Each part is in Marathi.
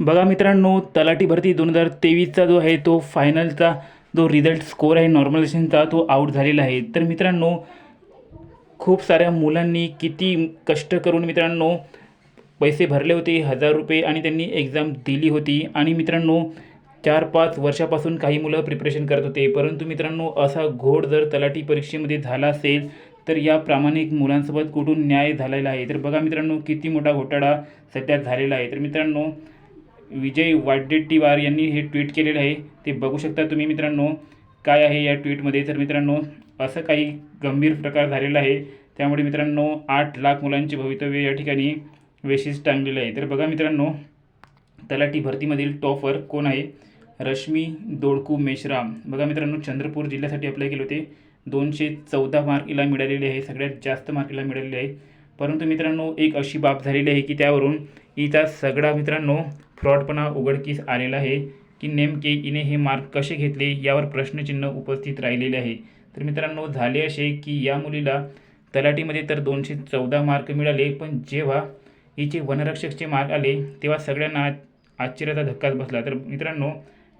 बघा मित्रांनो तलाठी भरती दोन हजार तेवीसचा जो आहे तो फायनलचा जो रिझल्ट स्कोर आहे नॉर्मलायझेशनचा तो आऊट झालेला आहे. तर मित्रांनो खूप साऱ्या मुलांनी किती कष्ट करून मित्रांनो पैसे भरले होते हजार रुपये आणि त्यांनी एक्झाम दिली होती. आणि मित्रांनो चार पाच वर्षापासून काही मुलं प्रिपरेशन करत होते. परंतु मित्रांनो असा घोड जर तलाठी परीक्षेमध्ये झाला असेल तर या प्रामाणिक मुलांसोबत कुठून न्याय झालेला आहे. तर बघा मित्रांनो किती मोठा घोटाळा सध्या झालेला आहे. तर मित्रांनो विजय वाडेट्टीवार यांनी हे ट्विट केलेलं आहे. ते बघू शकता तुम्ही मित्रांनो काय आहे या ट्विटमध्ये. तर मित्रांनो असं काही गंभीर प्रकार झालेला आहे. त्यामुळे मित्रांनो आठ लाख मुलांचे भवितव्य या ठिकाणी वेशीस टांगलेलं आहे. तर बघा मित्रांनो तलाठी भरतीमधील टॉपर कोण आहे? रश्मी दोडकू मेश्राम. बघा मित्रांनो चंद्रपूर जिल्ह्यासाठी अप्लाय केले होते. दोनशे चौदा मार्क हिला मिळालेले आहे. सगळ्यात जास्त मार्क हिला मिळालेले आहे. परंतु मित्रांनो एक अशी बाब झालेली आहे की त्यावरून हिचा सगळा मित्रांनो फ्रॉडपणा उघडकीस आलेला आहे की नेमके हिने हे मार्क कसे घेतले यावर प्रश्नचिन्ह उपस्थित राहिलेले आहे. तर मित्रांनो झाले असे की या मुलीला तलाठीमध्ये तर दोनशे चौदा मार्क मिळाले पण जेव्हा हिचे वनरक्षकचे मार्क आले तेव्हा सगळ्यांना आश्चर्याचा धक्काच बसला. तर मित्रांनो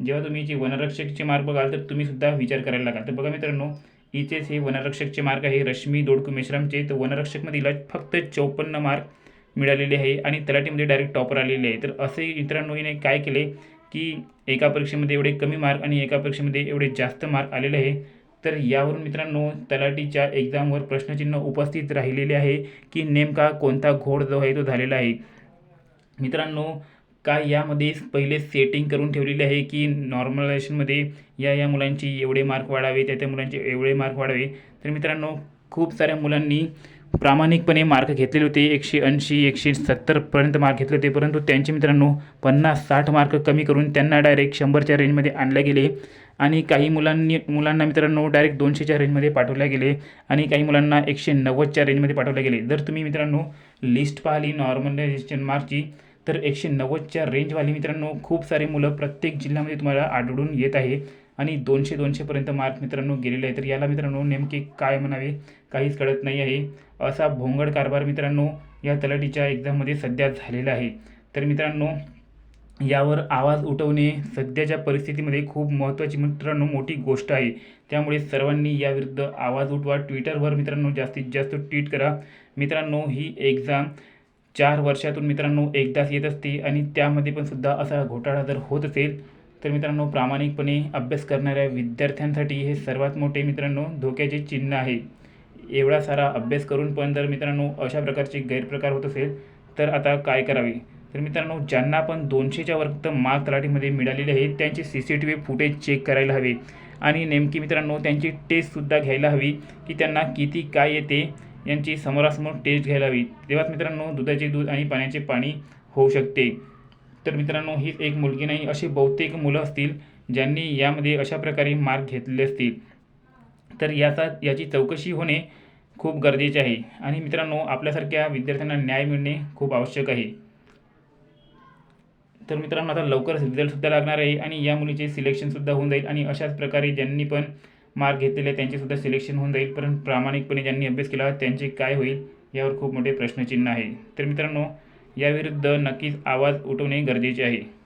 जेव्हा तुम्ही हिचे वनरक्षकचे मार्क बघाल तर तुम्हीसुद्धा विचार करायला लागाल. तर बघा मित्रांनो हिचेच हे वनरक्षकचे मार्क आहे रश्मी दोडकू मेश्रामचे तर वनरक्षकमध्ये हिला फक्त चौपन्न मार्क मिळालेले आहे आणि तलाठीमध्ये डायरेक्ट टॉपर आलेले आहे. तर असे मित्रांनो हिने काय केले की एका परीक्षेमध्ये एवढे कमी मार्क आणि एका परीक्षेमध्ये एवढे जास्त मार्क आलेले आहे? तर यावरून मित्रांनो तलाठीच्या एक्झामवर प्रश्नचिन्ह उपस्थित राहिलेले आहे की नेमका कोणता घोड जो आहे तो झालेला आहे? मित्रांनो काय यामध्ये पहिले सेटिंग करून ठेवलेली आहे की नॉर्मलायझेशनमध्ये या या मुलांची एवढे मार्क वाढावे त्या त्या मुलांचे एवढे मार्क वाढावे? तर मित्रांनो खूप साऱ्या मुलांनी प्रामाणिकपणे मार्क घेतलेले होते. एकशे ऐंशी एकशे सत्तरपर्यंत मार्क घेतले होते. परंतु त्यांचे मित्रांनो पन्नास साठ मार्क कमी करून त्यांना डायरेक्ट शंभरच्या रेंजमध्ये आणले गेले. आणि काही मुलांनी मुलांना मित्रांनो डायरेक्ट दोनशेच्या रेंजमध्ये पाठवल्या गेले. आणि काही मुलांना एकशे नव्वदच्या रेंजमध्ये पाठवल्या गेले. जर तुम्ही मित्रांनो लिस्ट पाहिली नॉर्मलायझेशन मार्कची तर एकशे नव्वदच्या रेंजवाली मित्रांनो खूप सारे मुलं प्रत्येक जिल्ह्यामध्ये तुम्हाला आढळून येत आहे. आणि दोनशे दोनशेपर्यंत मार्क मित्रांनो गेलेले आहे तर याला मित्रांनो नेमके काय म्हणावे? काहीच कळत नाही आहे. असा भोंगड कारभार मित्रांनो या तलाठीच्या एक्झाममध्ये सध्या झालेला आहे. तर मित्रांनो यावर आवाज उठवणे सध्याच्या परिस्थितीमध्ये खूप महत्त्वाची मित्रांनो मोठी गोष्ट आहे. त्यामुळे सर्वांनी याविरुद्ध आवाज उठवा. ट्विटरवर मित्रांनो जास्तीत जास्त ट्विट करा. मित्रांनो ही एक्झाम चार वर्षातून मित्रांनो एकदाच येत असते आणि त्यामध्ये पण सुद्धा असा घोटाळा जर होत असेल तर मित्रांनो प्रामाणिकपणे अभ्यास करणाऱ्या विद्यार्थ्यांसाठी हे सर्वात मोठे मित्रांनो धोक्याचे चिन्ह आहे. एवढा सारा अभ्यास करून पण जर मित्रांनो अशा प्रकारचे गैरप्रकार होत असेल तर आता काय करावे? तर मित्रांनो ज्यांना पण दोनशेच्या वर्ग मार्क तलाठीमध्ये मिळालेले आहेत त्यांचे C C T V footage check करायला हवे. आणि नेमकी मित्रांनो त्यांची टेस्टसुद्धा घ्यायला हवी की त्यांना किती काय येते यांची समोरासमोर टेस्ट घ्यायला हवी. तेव्हाच मित्रांनो दुधाचे दूध आणि पाण्याचे पाणी होऊ शकते. तर मित्रांनो हीच एक मुलगी नाही अशी बहुतेक मुलं असतील ज्यांनी यामध्ये अशा प्रकारे मार्क घेतलेले असतील. तर याचा याची चौकशी होणे खूप गरजेचे आहे. आणि मित्रांनो आपल्यासारख्या विद्यार्थ्यांना न्याय मिळणे खूप आवश्यक आहे. तर मित्रांनो आता लवकरच रिझल्टसुद्धा लागणार आहे आणि या मुलीचे सिलेक्शनसुद्धा होऊन जाईल आणि अशाच प्रकारे ज्यांनी पण मार्क घेतलेले त्यांचेसुद्धा सिलेक्शन होऊन जाईल. पण प्रामाणिकपणे ज्यांनी अभ्यास केला त्यांचे काय होईल यावर खूप मोठे प्रश्नचिन्ह आहे. तर मित्रांनो याविरुद्ध नक्कीच आवाज उठवणे गरजेचे आहे.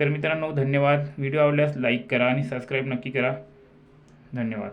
तर मित्रांनो धन्यवाद. व्हिडिओ आवडल्यास लाईक करा आणि सबस्क्राईब नक्की करा. धन्यवाद.